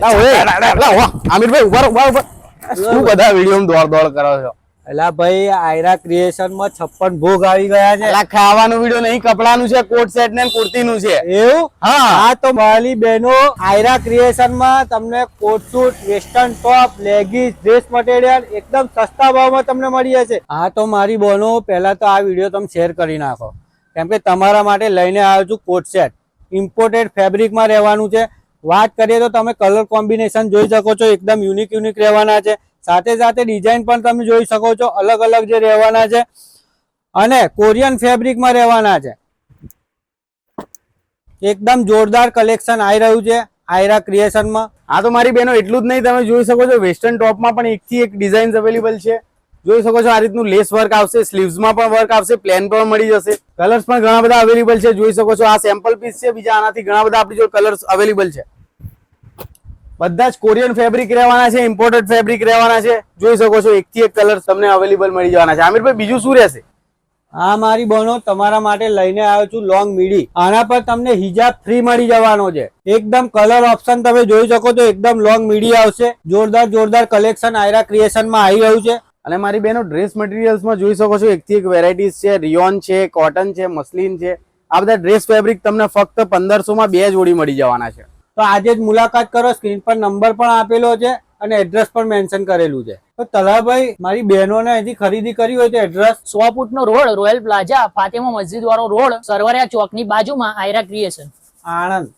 લા ઓય લા ઓ આમિરભાઈ ઊભા ઊભા ઊભા શું બધા વીડિયો દોડ દોડ કરો છો? એલા ભાઈ આયરા ક્રિએશનમાં છપ્પન ભોગ આવી ગયા છે. અલા ખાવાનું વીડિયો નહીં કપડાનું છે કોટ સેટ ને કુર્તીનું છે. એવું? હા. હા તો મારી બહેનો આયરા ક્રિએશનમાં તમને coat suit western top leggings dress material એકદમ સસ્તા ભાવમાં તમને મળી જશે હા તો મારી બહેનો પહેલા તો આ વીડિયો તમે શેર કરી નાખો. કેમ કે તમારા માટે લઈને આવ્યો છું કોટ સેટ. ઇમ્પોર્ટેડ ફેબ્રિકમાં રહેવાનું છે. વાત કરીએ તો તમે કલર કોમ્બિનેશન જોઈ શકો છો, એકદમ યુનિક યુનિક રહેવાના છે. સાથે સાથે ડિઝાઇન પણ તમે જોઈ શકો છો, અલગ અલગ જે રહેવાના છે અને કોરિયન ફેબ્રિકમાં રહેવાના છે. એકદમ જોરદાર કલેક્શન આવી રહ્યું છે, આયરા ક્રિએશનમાં આ તો મારી બહેનો એટલું જ નહીં, તમે જોઈ શકો છો વેસ્ટર્ન ટોપમાં પણ એકથી એક ડિઝાઇન્સ અવેલેબલ છે. જોઈ શકો છો, આ રીતનું લેસ વર્ક આવશે સ્લીવ્સમાં પણ વર્ક આવશે પ્લેન પણ મળી જશે. કલર્સ પણ ઘણા બધા અવેલેબલ છે, જોઈ શકો છો, આ સેમ્પલ પીસ છે, બીજા આનાથી ઘણા બધા આપણી જો કલર્સ અવેલેબલ છે. બધા જ કોરિયન ફેબ્રિક રહેવાના છે ઇમ્પોર્ટેડ ફેબ્રિક રહેવાના છે. જોઈ શકો છો એકથી એક કલર તમને અવેલેબલ મળી જવાના છે. આમિરભાઈ બીજું શું રહેશે? આ મારી બહેનો તમારા માટે લઈને આવ્યો છું લોંગ મીડી આના પર તમને હિજાબ ફ્રી મળી જવાનો છે. એકદમ કલર ઓપ્શન તમે જોઈ શકો છો એકદમ લોંગ મીડી આવશે. જોરદાર જોરદાર કલેક્શન આયરા ક્રિએશનમાં આવી રહ્યું છે. અને મારી બહેનો ડ્રેસ મટીરિયલ્સમાં જોઈ શકો છો એકથી એક વેરાયટીઝ છે. રિયોન છે કોટન છે મસલિન છે. આ બધા ડ્રેસ ફેબ્રિક તમને ફક્ત પંદરસોમાં બે જોડી મળી જવાના છે. તો આજે જ મુલાકાત કરો સ્ક્રીન પર નંબર પણ આપેલો છે અને એડ્રેસ પણ મેન્શન કરેલું છે. તો તલાભાઈ મારી બહેનોને અહીંથી ખરીદી કરી હોય તો એડ્રેસ સો ફૂટનો road Royal Plaza Fatema Masjid વાળો રોડ સરવરિયા ચોકની બાજુમાં આયરા ક્રિએશન આણંદ.